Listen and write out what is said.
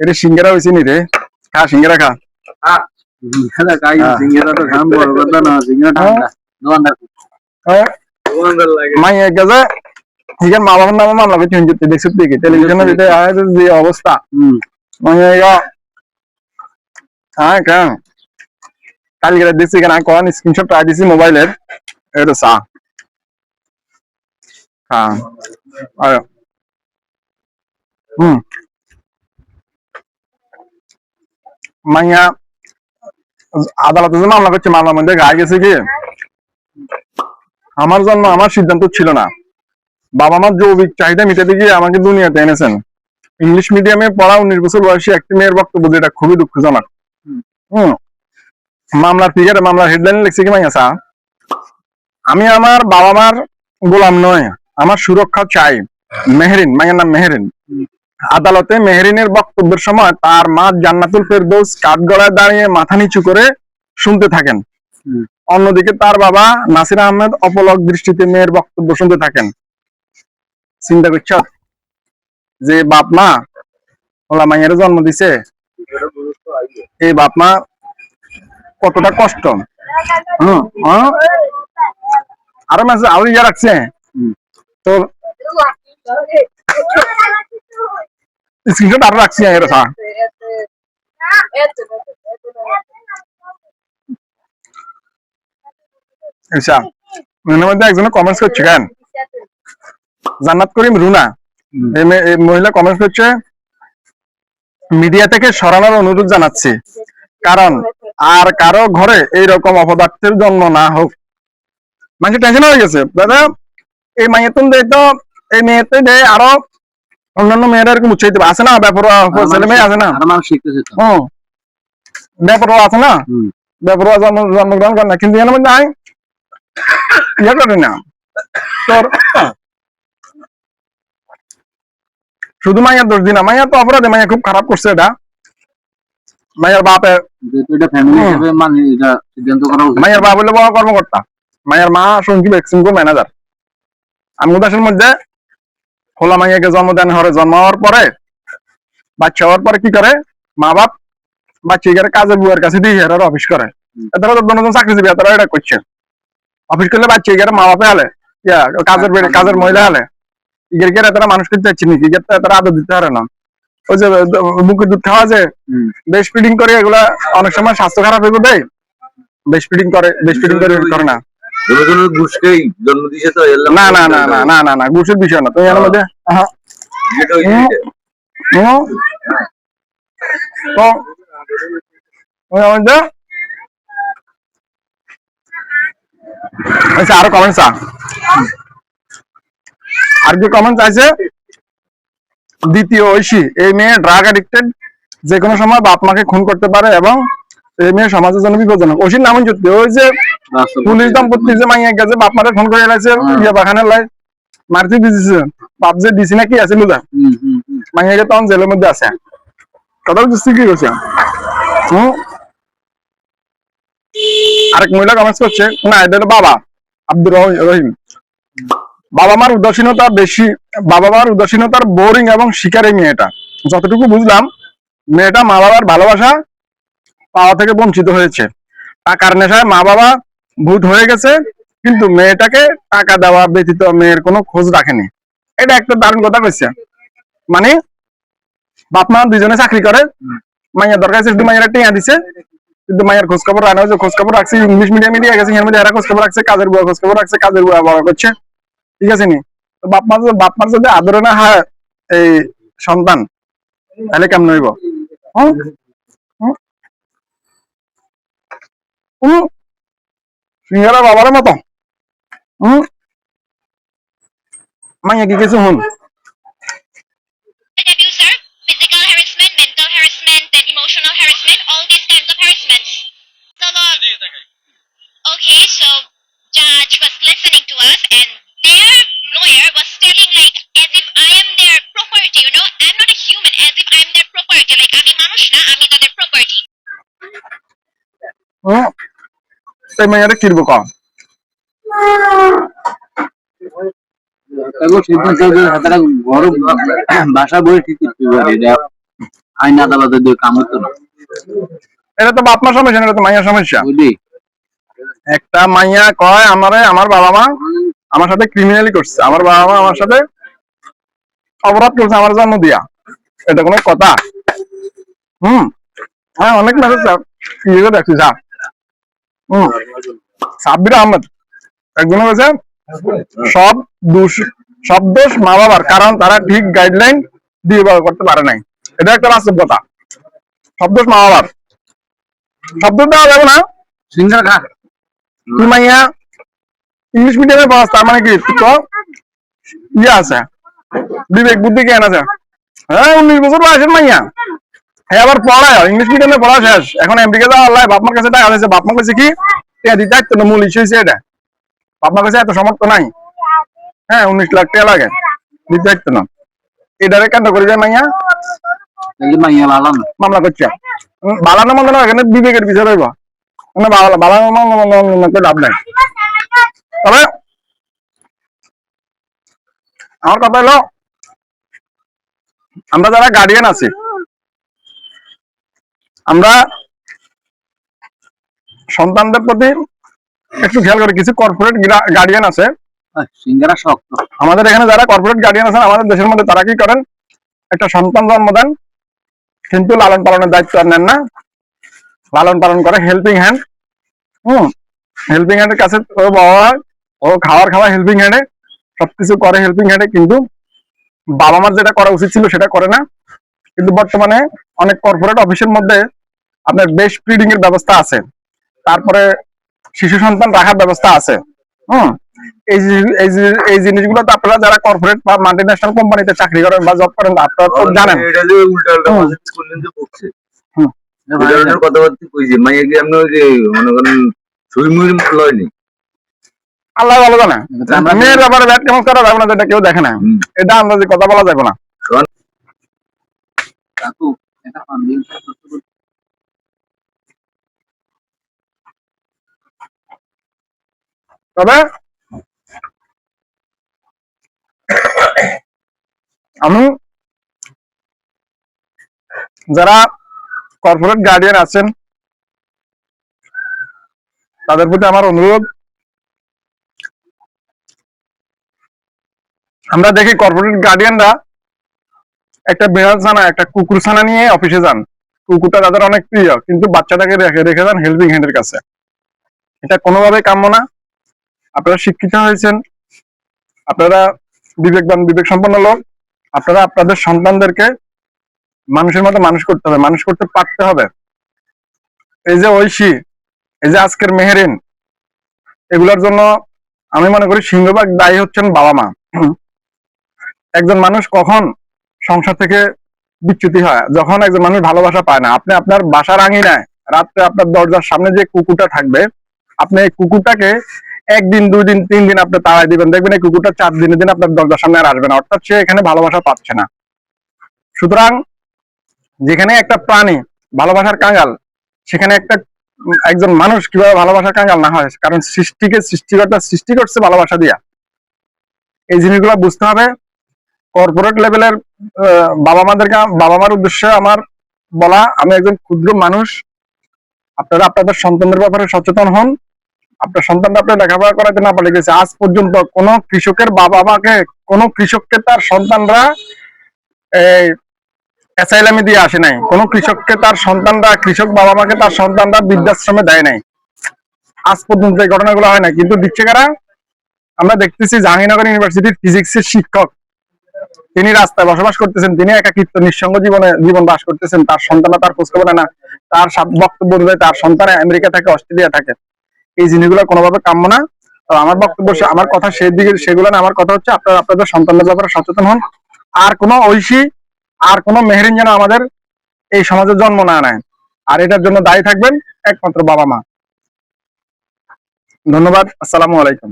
এটা সিঙ্গারা হয়েছে নি রে। খা সিঙ্গারা খা। হ্যাঁ। হ্যাঁ। মা বাবার নামে মামলা করছে হিন্দুতে দেখছিস কি টেলিভিশনে যে অবস্থা। হ্যাঁ কেন কালকে দেখছি কেন কোন স্ক্রিনশট ট্রাই দিছি মোবাইলের। এটা সা হ্যাঁ হুম। মাইয়া, আদালতে যে মামলা করছে, মামলার মধ্যে গায়ে গেছে কি? আমার জন্য আমার সিদ্ধান্ত ছিল না। বাবা মার জৈবিক চাহিদা মিটাতে গিয়ে আমাকে দুনিয়াতে এনেছেন। ইংলিশ মিডিয়ামে পড়া উনিশ বছর বয়সী একটি মেয়ের বক্তব্য যেটা খুবই দুঃখজনক। হম। মামলার ফিগারে মামলার হেডলাইন লিখছে কি মাইয়া আমি আমার বাবা মার গোলাম নয়, আমার সুরক্ষা চাই। মেহরিন, মাইয়ার নাম মেহরিন। আদালতে মেহরিনের বক্তব্যের সময় তার মা জান্নাতুল ফেরদৌস কাঠগড়ায় দাঁড়িয়ে মাথা নিচু করে শুনতে থাকেন। অন্যদিকে তার বাবা নাসির আহমেদ অপলক দৃষ্টিতে মেয়ের বক্তব্য শুনতে থাকেন। চিন্তা করছ? যে বাপ মা ওলা মাইয়ের জন্ম দিছে এই বাপ মা কতটা কষ্ট। হম? আরও মাসে আরও ইয়ে রাখছে তো স্ক্রিনশট আরও রাখছি এর স্যার আচ্ছা এর মধ্যে একজনে কমেন্টস করছে কেন? জান্নাত করিম রুনা এই মহিলা কমেন্টস করছে মিডিয়া থেকে সরানোর অনুরোধ জানাচ্ছি। কারণ আর কারও ঘরে এইরকম অপদার্থের জন্ম না হোক। মানুষ টেনশন হয়ে গেছে? দাদা এই মাইয়াতুন দেয় তো এই মেয়েতে দেয় আরও অন্যান্য মেয়েরা এরকম উৎসাহিত আছে না ব্যাপার ছেলে মেয়ে আছে না? আর মানুষ শিখতেছে তো। ব্যাপার আছে না? হুম। ব্যাপার জন্মগ্রহণ করে না কিন্তু এর মধ্যে আই ইয়ে করে না। তোর শুধু মাইয়ার দোষ দিনা মাইয়া তো অপরাধে মাইয়া খুব খারাপ করছে এটা। মাইয়ার বাপে করা বাপ হলে বড় কর্মকর্তা। মাইয়ার মা সঞ্জীব এক্সিমকো ম্যানেজার আমি উদাসের মধ্যে খোলা মাইয়াকে জন্ম দেন হরে জন্ম হওয়ার পরে বাচ্চা হওয়ার পরে কি করে? মা বাপ বাচ্চাকে কাজের বুয়ের কাছে দিয়ে হেরার অফিস করে। এতারা তো দুজন চাকরি দিবে তারা এটা করছে। অফিস করলে বাচ্চা গেলে মা বাপে হালে কাজের বেড়ে কাজের মহিলা হালে। ইগের গেলে তারা মানুষ করতে চাচ্ছি নাকি ইগের তারা আদর দিতে পারে না। ওই যে মুখে দুধ খাওয়া যে বেশ ফিডিং করে এগুলা অনেক সময় স্বাস্থ্য খারাপ হয়ে দেয় বেশ ফিডিং করে বেশ ফিডিং করে করে না। জনগণের ঘুষকেই জন্ম দিয়েছে তো না না না না না না না ঘুষের বিষয় না তুমি এর মধ্যে? তো এর মধ্যে? আচ্ছা আরও কমেন্টস আর কি কমেন্টস আছে? দ্বিতীয় ঐশী এই মেয়ে ড্রাগ অ্যাডিক্টেড যে কোনো সময় বাপ মাকে খুন করতে পারে এবং মেয়ে সমাজের জন্য বিপজ্জনক। ঐশীর নাম সত্যি ওই যে পুলিশ দম্পতি যে মাইয়া গেছে বাপ মারে ফোন করে এলাইছে হ্যাঁ। লাই মারতে দিয়েছে বাপ যে দিছি নাকি আছিল যা হুম, হুম, হুম। তখন জেলের মধ্যে আছে। কথা বুঝছি কি করছে হুম? আরেক মহিলা কমেন্টস করছে না এটা বাবা আব্দুর রহি- রহিম। বাবা মার উদাসীনতা বেশি বাবা মার উদাসীনতার বোরিং এবং শিকারী মেয়েটা। যতটুকু বুঝলাম মেয়েটা মা বাবার ভালোবাসা পাওয়া থেকে বঞ্চিত হয়েছে। টাকার নেশায় মা বাবা ভূত হয়ে গেছে, কিন্তু মেয়েটাকে টাকা দেওয়া ব্যতীত মেয়ের কোনো খোঁজ রাখেনি। এটা একটা দারুণ কথা কইছে। মানে বাপ মা দুজনে চাকরি করে, মাইয়া দরকার শুধু মাইয়ারা টিয়া দিছে, কিন্তু মায়ের খোঁজ খবর রাখা হয়েছে খোঁজ খবর রাখছে, ইংলিশ মিডিয়ামে দিয়ে গেছে মধ্যে এরা খোঁজ খবর রাখছে, কাজের বুয়া খোঁজ খবর রাখছে, কাজের বুয়া বড় করছে, ঠিক আছে নি? বাপ মা বাপ মার যদি আদরে না হয়, এই সন্তান, তাহলে কেমন হইব? হুম? হুম? সিঙ্গারা বাবার মতো হুম মাইয়া কি কিছু হুন abuse her, physical harassment, mental harassment, and emotional harassment, এই মাইয়ারে কিরব কম বাসা বই ঠিক আইন আদালতে কাম হতো না। এটা তো বাপমার সমস্যা এটা তো মাইয়ার সমস্যা। বুঝলি? একটা মাইয়া কয় আমারে আমার বাবা মা আমার সাথে ক্রিমিনালি করছে। আমার বাবা মা আমার সাথে অপরাধ করছে আমার জন্ম দিয়া। এটা কোনো কথা? হুম? হ্যাঁ অনেক মেসেজ ইয়ে দেখছি যা। হুম সাব্বির আহমেদ। একজনে বলছে সব দোষ সব দোষ মা বাবার কারণ তারা ঠিক গাইডলাইন দিয়ে ব্যবহার করতে পারে নাই। এটা একটা বাস্তব কথা সব দোষ মা বাবার। সব দোষ দেওয়া যাবে না। সিঙ্গার খা। তুই মাইয়া? ইংলিশ মিডিয়ামে পড়াস তার মানে কি? তো ইয়ে আছে। বিবেক বুদ্ধি জ্ঞান আছে। হ্যাঁ উনিশ বছর বয়সের মাইয়া। হ্যাঁ আবার পড়ায়। ইংলিশ মিডিয়ামে পড়া শেষ। এখন আমেরিকা যাওয়া বাপমার কাছে টাকা আছে বাপমার কাছে কি? দিতে একটু মূল ইস্যু হয়েছে এটা। বাপমার কাছে এত সমর্থ নাই। হ্যাঁ উনিশ লাখ টাকা লাগে। দিতে একটু না। এটারে কেন করে যায় মাইয়া মামলা করছে। বালানো না এখানে বিবেকের বালানো লাভ নাই। তবে আমার কথা হলো আমরা যারা গার্ডিয়ান আছি আমরা সন্তানদের প্রতি একটু খেয়াল করি কিছু কর্পোরেট গার্ডিয়ান আছে। আমাদের এখানে যারা কর্পোরেট গার্ডিয়ান আছেন আমাদের দেশের মধ্যে তারা কি করেন? একটা সন্তান জন্ম দেন কিন্তু লালন পালনের দায়িত্ব আর নেন না। লালন পালন করে হেল্পিং হ্যান্ড হুম হেল্পিং হ্যান্ডের কাছে ও বাবা হয়, ও খাওয়ার খাওয়া হেল্পিং হ্যান্ডে সবকিছু করে হেল্পিং হ্যান্ডে কিন্তু বাবা মার যেটা করা উচিত ছিল সেটা করে না। কিন্তু বর্তমানে অনেক কর্পোরেট অফিসের মধ্যে আপনার বেশ ব্রিডিং এর ব্যবস্থা আছে। তারপরে শিশু সন্তান রাখার ব্যবস্থা আছে। হুম? এই যে- এই যে- এই জিনিসগুলো তো আপনারা যারা কর্পোরেট বা মাল্টি ন্যাশনাল কোম্পানিতে চাকরি করেন বা জব করেন আপনারা তো জানেন। এটা যে উল্টা উল্টা কথা যে বকছে হুম। এই ধরনের কথাবার্তা কইছে মাইয়া আপনি ওই যে মনে করেন লয়নি আল্লাহ ভালো জানে। আমরা মেয়ের ব্যাপারে ব্যাট কেমন করা যাবে না যেটা কেউ দেখে না। এটা আন্দাজে কথা বলা যাবে না। তবে আমি যারা কর্পোরেট গার্ডিয়ান আছেন, তাদের প্রতি আমার অনুরোধ, আমরা দেখি কর্পোরেট গার্ডিয়ানরা একটা বিড়াল ছানা একটা কুকুর ছানা নিয়ে অফিসে যান। কুকুরটা তাদের অনেক প্রিয়, কিন্তু বাচ্চাটাকে রেখে রেখে যান হেল্পিং হ্যান্ডের কাছে। এটা কোনোভাবে কাম্য না। আপনারা শিক্ষিত হয়েছেন, আপনারা বিবেকবান বিবেক সম্পন্ন লোক, আপনারা আপনাদের সন্তানদেরকে মানুষের মতো মানুষ করতে হবে, মানুষ করতে পারতে হবে। এই যে ঐশী, এই যে আজকের মেহেরিন, এগুলোর জন্য আমি মনে করি সিংহভাগ দায়ী হচ্ছেন বাবা মা। একজন মানুষ কখন সংসার থেকে বিচ্যুতি হয়? যখন একজন মানুষ ভালোবাসা পায় না। আপনি আপনার বাসার আঙিনায় রাত্রে আপনার দরজার সামনে যে কুকুরটা থাকবে, আপনি এই কুকুরটাকে একদিন দুই দিন তিন দিন আপনি তাড়াই দিবেন। দেখবেন এই কুকুরটা চার দিনে দিন আপনার দরজার সামনে আর আসবে না। অর্থাৎ সে এখানে ভালোবাসা পাচ্ছে না। সুতরাং যেখানে একটা প্রাণী ভালোবাসার কাঙ্গাল, সেখানে একটা একজন মানুষ কীভাবে ভালোবাসার কাঙ্গাল না হয়? কারণ সৃষ্টিকে সৃষ্টিকর্তা সৃষ্টি করছে ভালোবাসা দিয়া। এই জিনিসগুলো বুঝতে হবে। কর্পোরেট লেভেলের বাবা মাদেরকে বাবা মার উদ্দেশ্যে আমার বলা, আমি একজন ক্ষুদ্র মানুষ। আপনারা আপনাদের সন্তানদের ব্যাপারে সচেতন হন। আপনার সন্তানটা আপনার লেখাপড়া করাতে না পারে গেছে। আজ পর্যন্ত কোন কৃষকের বাবা মাকে কোন কৃষককে তার সন্তানরা দিয়ে আসে নাই। কোন কৃষককে তার সন্তানরা, কৃষক বাবা মাকে তার সন্তানরা বৃদ্ধাশ্রমে দেয় নাই। আজ পর্যন্ত এই ঘটনাগুলো হয় না কিন্তু দিচ্ছে কারা আমরা দেখতেছি জাহাঙ্গীরনগর ইউনিভার্সিটির ফিজিক্সের শিক্ষক। তিনি রাস্তায় বসবাস করতেছেন, তিনি একাকিত্ব, নিঃসঙ্গ জীবনে জীবন বাস করতেছেন। তার সন্তানরা তার খোঁজ খবর না। তার বক্তব্য অনুযায়ী তার সন্তান আমেরিকা থাকে অস্ট্রেলিয়া থাকে। এই জিনিসগুলো কোনোভাবে কাম্য না। তো আমার বক্তব্য আমার কথা সেই দিকে সেগুলো না আমার কথা হচ্ছে আপনারা আপনাদের সন্তানদের ব্যাপারে সচেতন হন। আর কোনো ঐশী আর কোনো মেহরিন যেন আমাদের এই সমাজে জন্ম না নেয়। আর এটার জন্য দায়ী থাকবেন একমাত্র বাবা মা। ধন্যবাদ আসসালামু আলাইকুম।